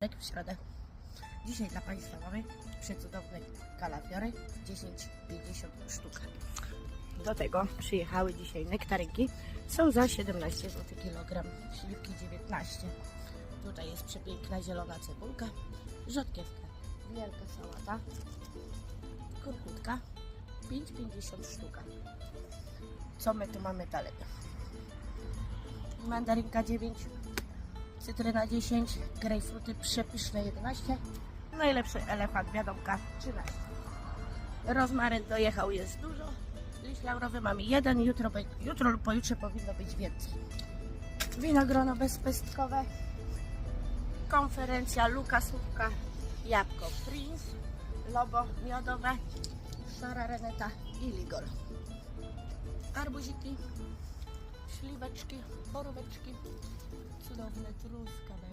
Tak, w środę. Dzisiaj dla Państwa mamy przecudowne kalafiory 10,50 sztuka. Do tego przyjechały dzisiaj nektarynki. Są za 17 zł kg. Śliwki 19. Tutaj jest przepiękna zielona cebulka. Rzodkiewka. Wielka sałata. Kurkutka. 5,50 sztuka. Co my tu mamy dalej? Mandarynka 9 cytryna 10, grejpfruty przepyszne 11, najlepszy elefant wiadomka 13. Rozmaryn dojechał, jest dużo. Liść laurowy mamy jeden, jutro, jutro lub pojutrze powinno być więcej. Winogrono bezpestkowe, konferencja Lukasówka, jabłko Prince, lobo miodowe, szara reneta i ligol. Arbuziki, śliweczki, boróweczki, cudowne truskaweczki,